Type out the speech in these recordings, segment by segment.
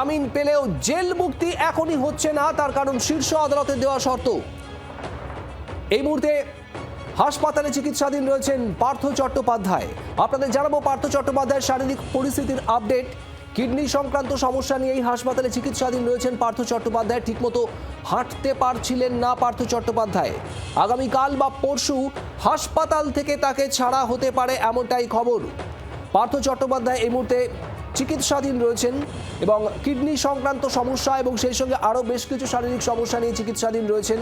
জামিন পেলেও জেল মুক্তি এখনই হচ্ছে না, তার কারণ শীর্ষ আদালতে দেওয়া শর্ত। এই মুহূর্তে হাসপাতালে চিকিৎসাধীন রয়েছেন পার্থ চট্টোপাধ্যায়। আপনাদের জানাব পার্থ চট্টোপাধ্যায়ের শারীরিক পরিস্থিতির আপডেট। কিডনি সংক্রান্ত সমস্যা নিয়ে এই হাসপাতালে চিকিৎসাধীন রয়েছেন পার্থ চট্টোপাধ্যায়। ঠিকমতো হাঁটতে পারছিলেন না পার্থ চট্টোপাধ্যায়। আগামীকাল বা পরশু হাসপাতাল থেকে তাকে ছাড়া হতে পারে এমনটাই খবর। পার্থ চট্টোপাধ্যায় এই মুহূর্তে চিকিৎসাধীন রয়েছেন এবং কিডনি সংক্রান্ত সমস্যা এবং সেই সঙ্গে আরও বেশ কিছু শারীরিক সমস্যা নিয়ে চিকিৎসাধীন রয়েছেন।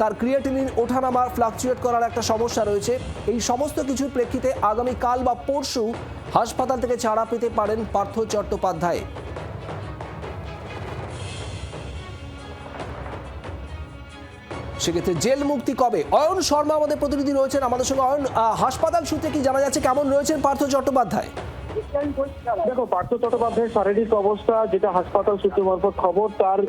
তার ক্রিয়েটিনিন ওঠানামা ফ্লাকচুয়েট করার একটা সমস্যা রয়েছে। এই সমস্ত কিছুর প্রেক্ষিতে আগামীকাল বা পরশু হাসপাতাল থেকে ছাড়া পেতে পারেন পার্থ চট্টোপাধ্যায়। সেক্ষেত্রে জেল মুক্তি কবে? অয়ন শর্মা আমাদের প্রতিনিধি রয়েছেন আমাদের সঙ্গে। অয়ন হাসপাতাল সূত্রে কি জানা যাচ্ছে? কেমন রয়েছেন পার্থ চট্টোপাধ্যায়? দেখো, পার্থ চট্টোপাধ্যায়ের শারীরিক অবস্থা, যেটা হাসপাতাল সূত্রে মারফত খবর, তার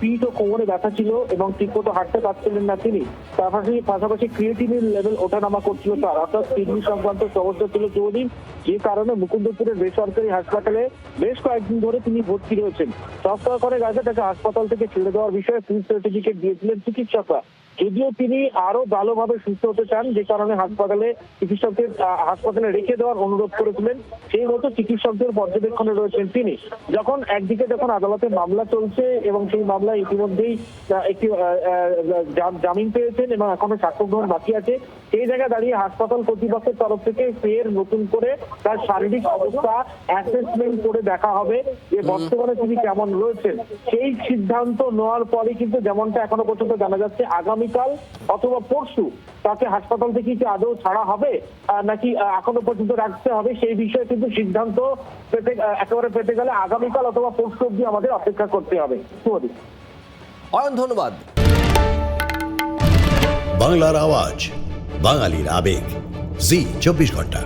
পিঠ ও কোমরে ব্যথা ছিল এবং ঠিকমতো হাঁটতে পারছিলেন না তিনি। তার পাশাপাশি ক্রিয়েটিনিন লেভেল ওঠানামা করছিল তার। অর্থাৎ কিডনি সংক্রান্ত সমস্যা ছিল চৌদিন যে কারণে মুকুন্দপুরের বেসরকারি হাসপাতালে বেশ কয়েকদিন ধরে তিনি ভর্তি রয়েছেন। সপ্তাহ করে আগে তাকে হাসপাতাল থেকে ছেড়ে দেওয়ার বিষয়ে ফ্রি সার্টিফিকেট দিয়েছিলেন চিকিৎসকরা। যদিও তিনি আরও ভালোভাবে সুস্থ হতে চান যে কারণে হাসপাতালে চিকিৎসকদের হাসপাতালে রেখে দেওয়ার অনুরোধ করেছিলেন সেই মতো চিকিৎসকদের পর্যবেক্ষণে রয়েছেন তিনি। যখন একদিকে যখন আদালতে মামলা চলছে এবং সেই মামলায় ইতিমধ্যেই একটি জামিন পেয়েছেন এবং এখনও সাক্ষ্য গ্রহণ বাকি আছে সেই জায়গায় দাঁড়িয়ে হাসপাতাল কর্তৃপক্ষের তরফ থেকে ফের নতুন করে তার শারীরিক অবস্থা অ্যাসেসমেন্ট করে দেখা হবে যে বর্তমানে তিনি কেমন রয়েছেন। সেই সিদ্ধান্ত নেওয়ার পরে কিন্তু যেমনটা এখনও পর্যন্ত জানা যাচ্ছে আগামীকাল অথবা পরশু তাকে হাসপাতাল থেকে কি আদৌ ছাড়া হবে নাকি এখনও পর্যন্ত রাখতে হবে, সেই বিষয়ে কিন্তু সিদ্ধান্ত পেতে একেবারে পেতে গেলে আগামীকাল অথবা পরশু অব্দি আমাদের অপেক্ষা করতে হবে। অয়ন, ধন্যবাদ। বাংলার আওয়াজ, বাঙালির আবেগ। জি, চব্বিশ ঘণ্টা।